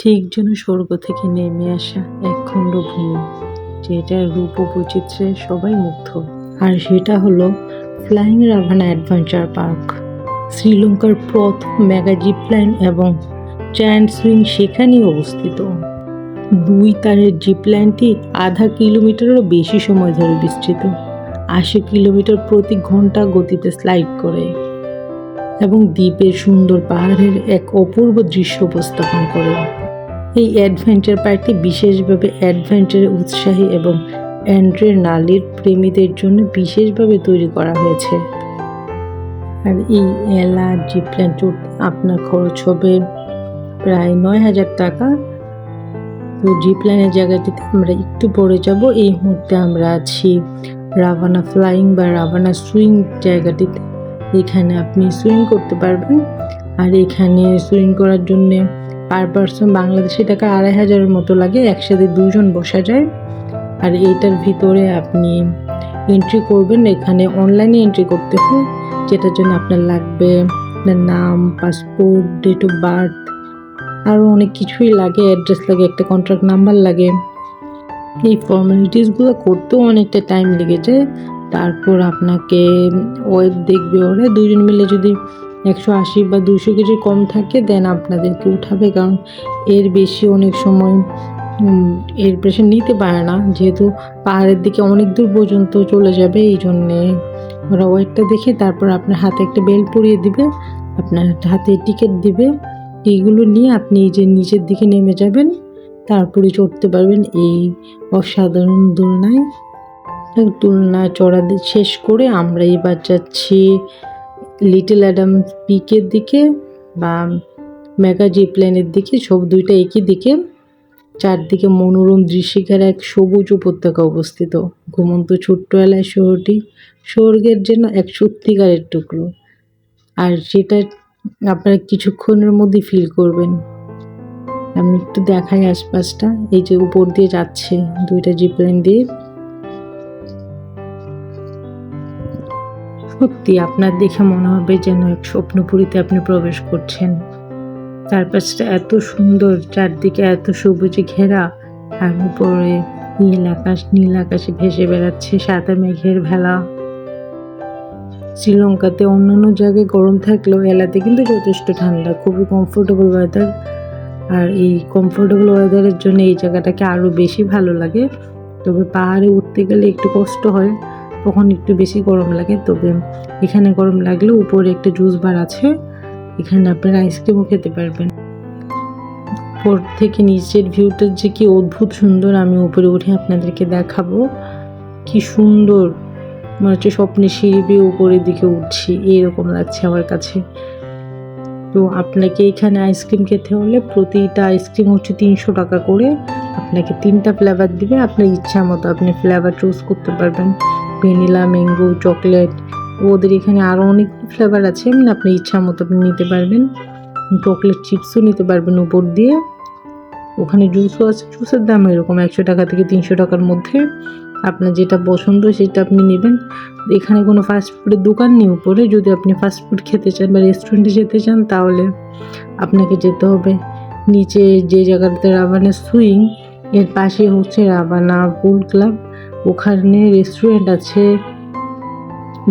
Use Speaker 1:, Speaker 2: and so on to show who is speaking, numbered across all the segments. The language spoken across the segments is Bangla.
Speaker 1: ঠিক যেন স্বর্গ থেকে নেমে আসা এক খণ্ড ভূমি যেটার রূপ ও বৈচিত্র্যে সবাই মুগ্ধ। আর সেটা হলো ফ্লাইং রাভানা অ্যাডভেঞ্চার পার্ক শ্রীলঙ্কার প্রথম মেগা জিপ লাইন এবং জায়ান্ট সুইং সেখানেই অবস্থিত। দুই তারের জিপ লাইনটি আধা কিলোমিটারেরও বেশি সময় ধরে বিস্তৃত। আশি কিলোমিটার প্রতি ঘণ্টা গতিতে স্লাইড করে এবং দ্বীপের সুন্দর পাহাড়ের এক অপূর্ব দৃশ্য উপস্থাপন করে। এই অ্যাডভেঞ্চার পার্কটি বিশেষভাবে অ্যাডভেঞ্চারে উৎসাহী এবং অ্যান্ড্রে নালির প্রেমীদের জন্য বিশেষভাবে তৈরি করা হয়েছে। আর এই এলা জিপলাইন চড়তে আপনার খরচ হবে প্রায় নয় হাজার টাকা। তো জিপলাইনের জায়গাটিতে আমরা একটু পরে যাব। এই মুহূর্তে আমরা আছি রাভানা ফ্লাইং বা রাভানা সুইং জায়গাটিতে। এখানে আপনি সুইং করতে পারবেন। আর এখানে সুইং করার জন্যে পার পারসন বাংলাদেশি টাকা আড়াই হাজারের মতো লাগে, একসাথে দুজন বসা যায়। আর এইটার ভিতরে আপনি এন্ট্রি করবেন, এখানে অনলাইনে এন্ট্রি করতে হয়, যেটার জন্য আপনার লাগবে আপনার নাম পাসপোর্ট ডেট অফ বার্থ আরও অনেক কিছুই লাগে অ্যাড্রেস লাগে, একটা কন্ট্রাক্ট নাম্বার লাগে। এই ফর্মালিটিসগুলো করতেও অনেকটা টাইম লেগেছে তারপর আপনাকে ওয়েব দেখবে ওরা দুজন মিলে যদি একশো আশি বা দুশো কেজি কম থাকে দেন আপনাদেরকে উঠাবে, কারণ এর বেশি অনেক সময় এর প্রেশার নিতে পারে না। যেহেতু পাহাড়ের দিকে অনেক দূর পর্যন্ত চলে যাবে, এই জন্যে ওরা ওয়েটটা দেখে তারপর আপনার হাতে একটা বেল্ট পরিয়ে দিবে, আপনার হাতে টিকিট দিবে। এইগুলো নিয়ে আপনি যে নিচের দিকে নেমে যাবেন, তারপরে চড়তে পারবেন এই অসাধারণ দোলনায়। দোলনা চড়া শেষ করে আমরা এবার যাচ্ছি লিটল অ্যাডাম পিকের দিকে বা মেগা জিপলাইনের দিকে, সব দুইটা একই দিকে। চারদিকে মনোরম দৃশ্যিকার এক সবুজ উপত্যকা অবস্থিত। ঘুমন্ত ছোট্ট এলায় শহরটি স্বর্গের যেন এক সত্যিকারের টুকরো। আর সেটা আপনারা কিছুক্ষণের মধ্যে ফিল করবেন। আমি একটু দেখাই আশপাশটা। এই যে উপর দিয়ে যাচ্ছে দুইটা জিপলাইন দিয়ে। সত্যি আপনার দেখে মনে হবে যেন এক স্বপ্নপুরীতে আপনি প্রবেশ করছেন। চারপাশটা এত সুন্দর, চারদিকে এত সবুজে ঘেরা, আর উপরে নীল আকাশ, নীল আকাশে ভেসে বেড়াচ্ছে সাদা মেঘের ভেলা। শ্রীলঙ্কাতে অন্যান্য জায়গায় গরম থাকলেও এলাতে কিন্তু যথেষ্ট ঠান্ডা, খুবই কমফোর্টেবল ওয়েদার আর এই কমফোর্টেবল ওয়েদারের জন্য এই জায়গাটাকে আরও বেশি ভালো লাগে। তবে পাহাড়ে উঠতে গেলে একটু কষ্ট হয়। তখন একটু বেশি গরম লাগে, তবে এখানে গরম লাগলে উপরে একটা জুস বার আছে, এখানে আপনারা আইসক্রিমও খেতে পারবেন। উপর থেকে নিচের ভিউটা যে কি অদ্ভুত সুন্দর, আমি উপরে উঠে আপনাদেরকে দেখাবো। কি সুন্দর, মনে হচ্ছে স্বপ্নে সিঁড়ি বেয়ে উপরের দিকে উঠছি এইরকম লাগছে আমার কাছে। তো আপনাকে এখানে আইসক্রিম খেতে হলে প্রতিটা আইসক্রিম হচ্ছে তিনশো টাকা করে, আপনাকে তিনটা ফ্লেভার দিবে, আপনার ইচ্ছা মতো আপনি ফ্লেভার চুজ করতে পারবেন। ভ্যানিলা, ম্যাঙ্গো, চকলেট, ওদের এখানে আরও অনেক ফ্লেভার আছে। মানে আপনার ইচ্ছা মতো আপনি নিতে পারবেন। চকলেট চিপসও নিতে পারবেন উপর দিয়ে। ওখানে জুসও আছে। জুসের দাম এরকম একশো টাকা থেকে তিনশো টাকার মধ্যে। আপনার যেটা পছন্দ সেটা আপনি নেবেন। এখানে কোনো ফাস্টফুডের দোকান নেই উপরে। যদি আপনি ফাস্টফুড খেতে চান বা রেস্টুরেন্টে যেতে চান, তাহলে আপনাকে যেতে হবে নিচে যে জায়গাতে রাবানা সুইং এর পাশে হচ্ছে রাবানা পুল ক্লাব ওখানে রেস্টুরেন্ট আছে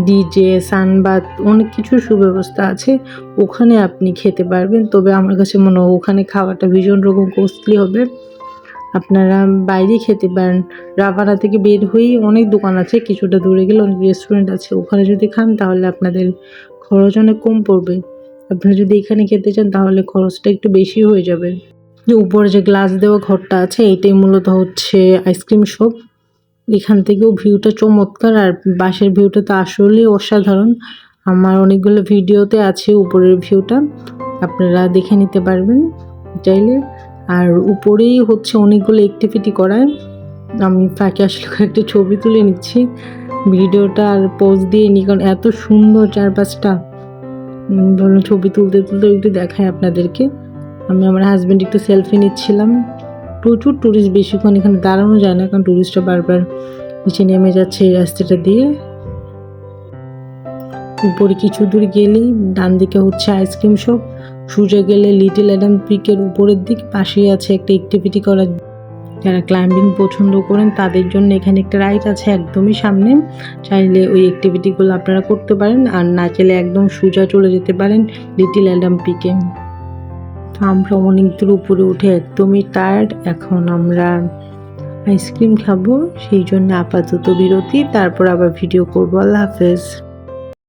Speaker 1: ডিজে সানবাদ অনেক কিছু সুব্যবস্থা আছে, ওখানে আপনি খেতে পারবেন। তবে আমার কাছে মনে হয় ওখানে খাওয়াটা ভীষণ রকম কস্টলি হবে। আপনারা বাইরে খেতে পারেন। রাবানা থেকে বের হয়েই অনেক দোকান আছে, কিছুটা দূরে গেলে অনেক রেস্টুরেন্ট আছে। ওখানে যদি খান তাহলে আপনাদের খরচ অনেক কম পড়বে। আপনারা যদি এখানে খেতে চান তাহলে খরচটা একটু বেশি হয়ে যাবে। যে উপরে যে গ্লাস দেওয়া ঘরটা আছে, এটাই মূলত হচ্ছে আইসক্রিম শপ এখান থেকেও ভিউটা চমৎকার, আর বাসের ভিউটা তো আসলেই অসাধারণ। আমার অনেকগুলো ভিডিওতে আছে উপরের ভিউটা, আপনারা দেখে নিতে পারবেন চাইলে। আর উপরেই হচ্ছে অনেকগুলো অ্যাক্টিভিটি করায় আমি ফাঁকে আসলে কয়েকটা ছবি তুলে নিচ্ছি। ভিডিওটা আর পোজ দিয়ে নি, কারণ এত সুন্দর চারপাশটা। ভাবলাম ছবি তুলতে তুলতে একটু দেখাই আপনাদেরকে। আমি আমার হাজব্যান্ড একটু সেলফি নিচ্ছিলাম। প্রচুর টুরিস্ট বেশিক্ষণ এখানে দাঁড়ানো যায় না, কারণ টুরিস্টরা বারবার নিচে নেমে যাচ্ছে এই রাস্তাটা দিয়ে। উপরে কিছু দূর গেলেই ডান দিকে হচ্ছে আইসক্রিম শপ সুজে গেলে লিটল অ্যাডাম পিকের উপরের দিক, পাশেই আছে একটা অ্যাক্টিভিটি করার। যারা ক্লাইম্বিং পছন্দ করেন, তাদের জন্য এখানে একটা রাইড আছে একদমই সামনে। চাইলে ওই অ্যাক্টিভিটিগুলো আপনারা করতে পারেন, আর না চাইলে একদম সোজা চলে যেতে পারেন লিটিল অ্যাডাম পিকে তো আমরা অনেক দূর উপরে উঠে একদমই টায়ার্ড এখন আমরা আইসক্রিম খাব, সেই জন্য আপাতত বিরতি, তারপর আবার ভিডিও করব। আল্লাহ হাফেজ।